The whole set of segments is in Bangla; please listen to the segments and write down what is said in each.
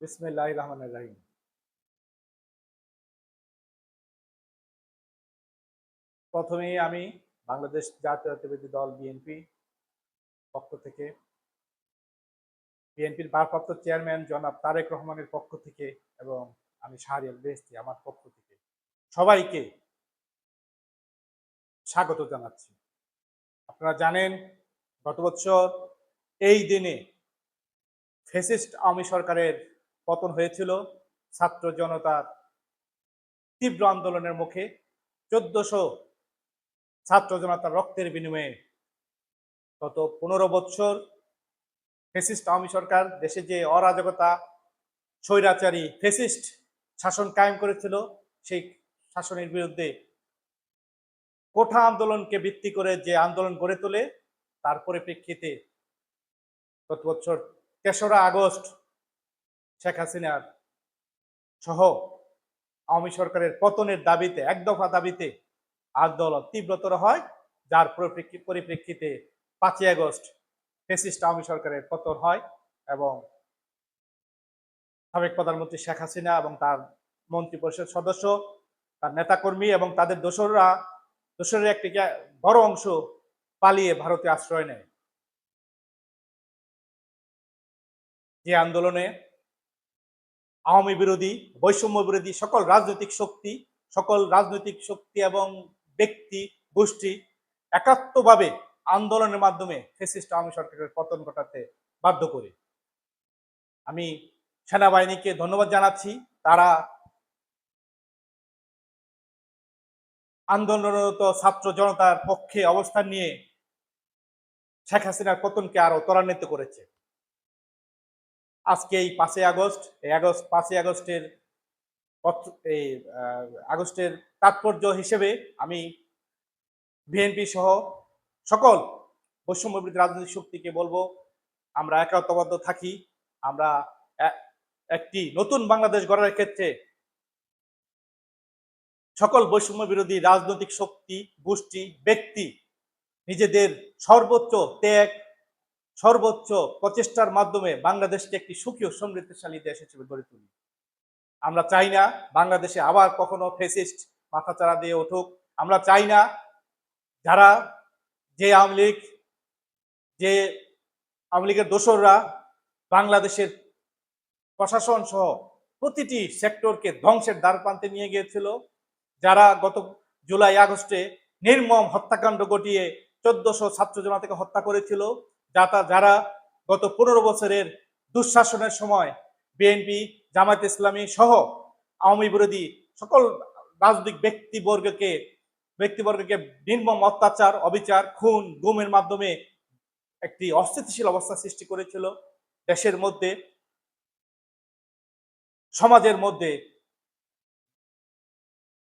বিসমিল্লাহ রহমান রাহিম। প্রথমেই আমি বাংলাদেশ জাতীয়তাবাদী দল বিএনপি পক্ষ থেকে, বিএনপির ভারপ্রাপ্ত চেয়ারম্যান জনাব তারেক রহমানের পক্ষ থেকে এবং আমি শাহরিয়াল বেস্তি আমার পক্ষ থেকে সবাইকে স্বাগত জানাচ্ছি। আপনারা জানেন, গত বছর এই দিনে ফেসিস্ট আওয়ামী সরকারের পতন হয়েছিল ছাত্র জনতার তীব্র আন্দোলনের মুখে চোদ্দশো ছাত্র জনতার রক্তের বিনিময়ে গত পনেরো বছর ফেসিস্ট আওয়ামী সরকার দেশে যে অরাজকতা, স্বৈরাচারী ফেসিস্ট শাসন কায়েম করেছিল, সেই শাসনের বিরুদ্ধে কোঠা আন্দোলনকে ভিত্তি করে যে আন্দোলন গড়ে তোলে, তার পরিপ্রেক্ষিতে গত বছর তেসরা আগস্ট শেখ হাসিনার সহ আওয়ামী সরকারের পতনের দাবিতে, এক দফা দাবিতে আন্দোলন তীব্রতর হয়, যার পরিপ্রেক্ষি- পরিপ্রেক্ষিতে পাঁচই আগস্ট ফেসিস্ট আওয়ামী সরকারের পতন হয় এবং সাবেক প্রধানমন্ত্রী শেখ হাসিনা এবং তার মন্ত্রী পরিষদ সদস্য, তার নেতাকর্মী এবং তাদের দোসররা, দোসরের একটি বড় অংশ পালিয়ে ভারতে আশ্রয় নেয়। যে আন্দোলনে আওয়ামী বিরোধী, বৈষম্য বিরোধী, সকল রাজনৈতিক শক্তি, সকল রাজনৈতিক শক্তি এবং ব্যক্তি, গোষ্ঠী একাত্মভাবে আন্দোলনের মাধ্যমে ফেসিস্ট আওয়ামী সরকারের পতন ঘটাতে বাধ্য করে। আমি সেনাবাহিনীকে ধন্যবাদ জানাচ্ছি। তারা আন্দোলনরত ছাত্র জনতার পক্ষে অবস্থান নিয়ে শেখ হাসিনার পতনকে আরও ত্বরান্বিত করেছে। আজকে এই পাঁচই আগস্ট, এই আগস্ট, পাঁচই আগস্টের এই আগস্টের তাৎপর্য হিসেবে আমি বিএনপি সহ সকল বৈষম্যবিরোধী রাজনৈতিক শক্তিকে বলব, আমরা একাত্মবদ্ধ থাকি, আমরা একটি নতুন বাংলাদেশ গড়ার ক্ষেত্রে সকল বৈষম্য বিরোধী রাজনৈতিক শক্তি, গোষ্ঠী, ব্যক্তি নিজেদের সর্বোচ্চ ত্যাগ সর্বোচ্চ প্রচেষ্টার মাধ্যমে বাংলাদেশকে একটি সুখী ও সমৃদ্ধশালী দেশ হিসেবে গড়ে তুলি। আমরা চাই না বাংলাদেশে আবার কখনো ফেসিস্ট মাথাচাড়া দিয়ে উঠুক। আমরা চাই না যারা যে আওয়ামী লীগ, যে আওয়ামী লীগের দোসররা বাংলাদেশের প্রশাসন সহ প্রতিটি সেক্টরকে ধ্বংসের দ্বার প্রান্তে নিয়ে গিয়েছিল, যারা গত জুলাই আগস্টে নির্মম হত্যাকাণ্ড ঘটিয়ে চোদ্দশো ছাত্র জনতাকে হত্যা করেছিল যাতা যারা গত পনেরো বছরের দুঃশাসনের সময় বিএনপি, জামায়াত ইসলামী সহ আওয়ামী বিরোধী সকল রাজনৈতিক ব্যক্তিবর্গকে ব্যক্তিবর্গকে নির্মম অত্যাচার, অবিচার, খুন, গুমের মাধ্যমে একটি অস্থিতিশীল অবস্থা সৃষ্টি করেছিল দেশের মধ্যে, সমাজের মধ্যে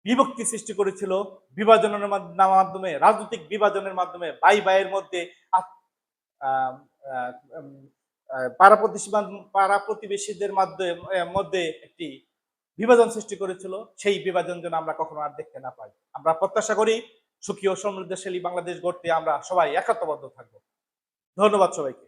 বিভক্তি সৃষ্টি করেছিল, বিভাজনের মাধ- মাধ্যমে, রাজনৈতিক বিভাজনের মাধ্যমে ভাই ভাইয়ের মধ্যে পাড়া প্রতিবেশী পাড়া প্রতিবেশীদের মাধ্যমে মধ্যে একটি বিভাজন সৃষ্টি করেছিল। সেই বিভাজন যেন আমরা কখনো আর দেখতে না পাই। আমরা প্রত্যাশা করি, সুখী ও সমৃদ্ধশালী বাংলাদেশ গড়তে আমরা সবাই একাত্মবদ্ধ থাকব। ধন্যবাদ সবাইকে।